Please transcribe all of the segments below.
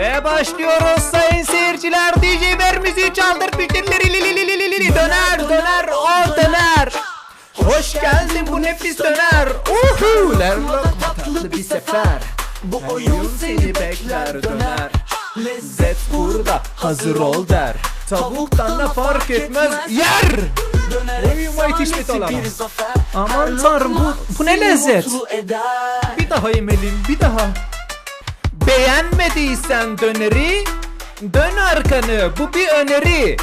Ve başlıyoruz sayın seyirciler. DJ ver müziği çaldır. Li. Döner döner o döner. Hoş geldin bu nefis döner. Uhu. Ler lokma tatlı bir sefer. Bu oyun seni bekler döner. Lezzet burada hazır ol der. Tavuktan da fark etmez yer. Uyuma yetişmedi olamaz. Aman tanrım bu, bu ne lezzet. Bir daha yemeliyim bir daha. Beğenmediysen döneri Dön arkanı bu bir öneri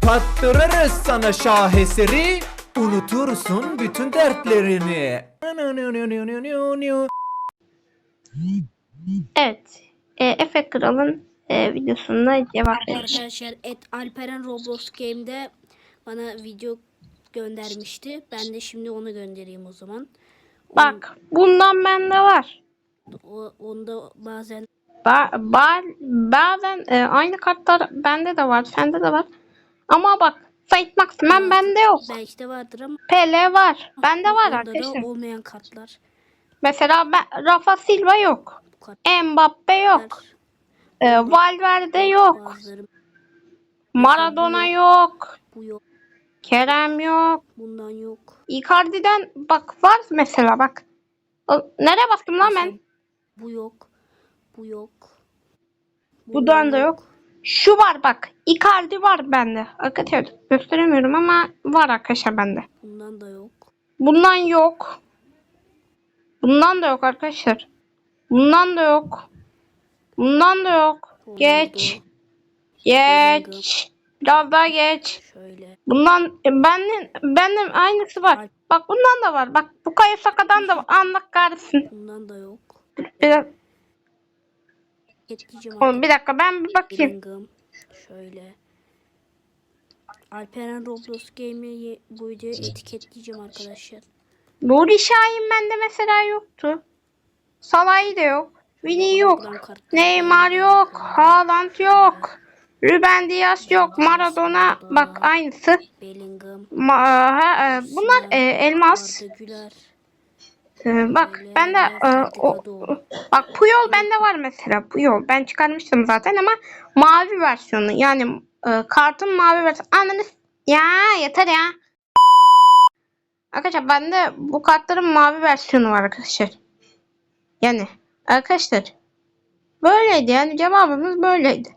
Tattırırız sana şaheseri Unutursun bütün dertlerini Evet. E, Efe Kral'ın e, videosuna cevap vereceğim. Arkadaşlar et Alperen Roblox Game'de bana video göndermişti. Ben de şimdi onu göndereyim o zaman. Bak bundan bende var. O, onda bazen Ba ba- bazen e, aynı kartlar bende de var. Sende de var. Ama bak Fight Maximen bende yok. belki de vardır ama Pele var. Bende var arkadaşlar. olmayan kartlar. Mesela ben, Rafa Silva yok. Mbappe yok. E, Valverde yok. bazıları Maradona yok. bu yok, Kerem yok. bundan yok. Icardi'den bak var mesela bak. Nereye bastım lan ben? Bu yok. Bu yok. Bundan da yok. Şu var bak. Icardi var bende. Arkadaşlar gösteremiyorum ama var arkadaşlar bende. Bundan da yok. Bundan yok. Bundan da yok arkadaşlar. Bundan da yok. Bundan da yok. Geç. Geç. Biraz daha geç. Şöyle. Bundan benim benim aynısı var. Bak bundan da var. Bak bu kaya sakadan da var. Allah kahretsin. Bundan da yok. Bir, Etkileyeceğim oğlum bir dakika ben bir bakayım. Bellingham. Şöyle. Alperen Roblox Game'i bu videoya etiketleyeceğim arkadaşlar. Nuri Şahin bende mesela yoktu. Salah'ı da yok. Vini yok. Neymar yok. Haaland yok. Ruben Dias yok. Maradona bak aynısı. Bellingham. Ma- ha, e, bunlar e, elmas. Arda Güler. E, bak bende e, o, bak Puyol bende var mesela. Puyol ben çıkarmıştım zaten ama mavi versiyonu yani e, kartın mavi versiyonu. Ananı s- ya yeter ya. Arkadaşlar bende bu kartların mavi versiyonu var arkadaşlar. Yani arkadaşlar böyleydi yani cevabımız böyleydi.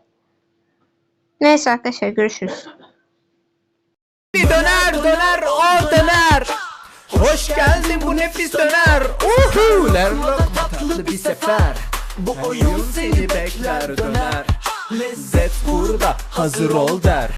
Neyse arkadaşlar görüşürüz. Döner döner o döner Geldin bu nefis döner? Uhu! Ler lokma tatlı bir sefer. Bu oyun seni bekler döner. Lezzet burada hazır ol der